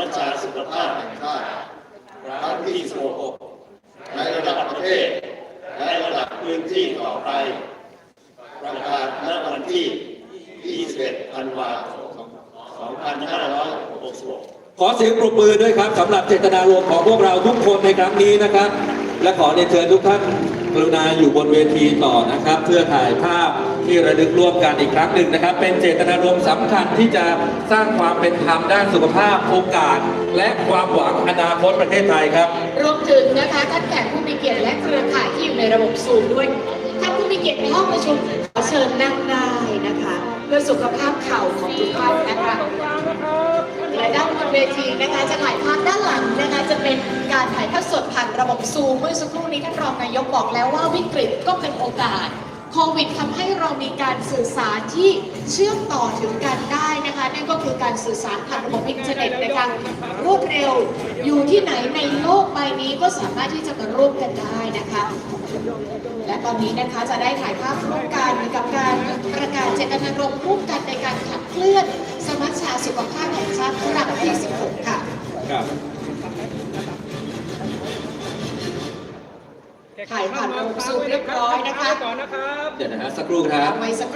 รักษาสุขภาพแห่งชาติครั้งที่16ในระดับประเทศ และระดับพื้นที่ต่อไป ประกาศณวันที่ 21ธันวาคม2566ขอเสียงปรบมือด้วยครับสำหรับเจตนารมณ์ของพวกเราทุกคนในครั้งนี้นะครับ และขอเรียนเชิญทุกท่านกรุณาอยู่บนเวทีต่อนะครับ เพื่อถ่ายภาพที่ระลึกร่วมกันอีกครั้งหนึ่งนะครับ เป็นเจตนารมณ์สำคัญที่จะสร้างความเป็นธรรมด้านสุขภาพโอกาส และความหวังอนาคตประเทศไทยครับ รวมถึงนะคะท่านแขกผู้มีเกียรติและเครือข่ายที่อยู่ในระบบซูมด้วยท่านผู้มีเกียรติในห้องประชุมขอเชิญนั่งได้นะคะ เพื่อสุขภาพเข่าของทุกท่านนะคะ เวทีนะคะจะถ่ายภาพด้านหลังนะคะจะเป็นการถ่ายทอดสดผ่านระบบซูมเมื่อสักครู่นี้ท่านรองนายกบอกแล้วว่าวิกฤตก็เป็นโอกาสโควิดทำให้เรามีการสื่อสารที่เชื่อมต่อถึงกันได้นะคะนั่นก็คือการสื่อสารผ่านระบบอินเทอร์เน็ตนะคะรวดเร็วอยู่ที่ไหนในโลกใบนี้ก็สามารถที่จะมาร่วมกันได้นะคะ และตอนนี้นะคะจะได้ถ่ายภาพร่วมกันกับการประกาศเจตนารมณ์ร่วมกันในการขับเคลื่อน สมัชชาสุขภาพแห่งชาติครั้งที่ 16 ค่ะ ครับถ่ายผ่านระบบซูมเรียบร้อยนะคะ เดี๋ยวนะฮะสักครู่ครับ ไว้สักครู่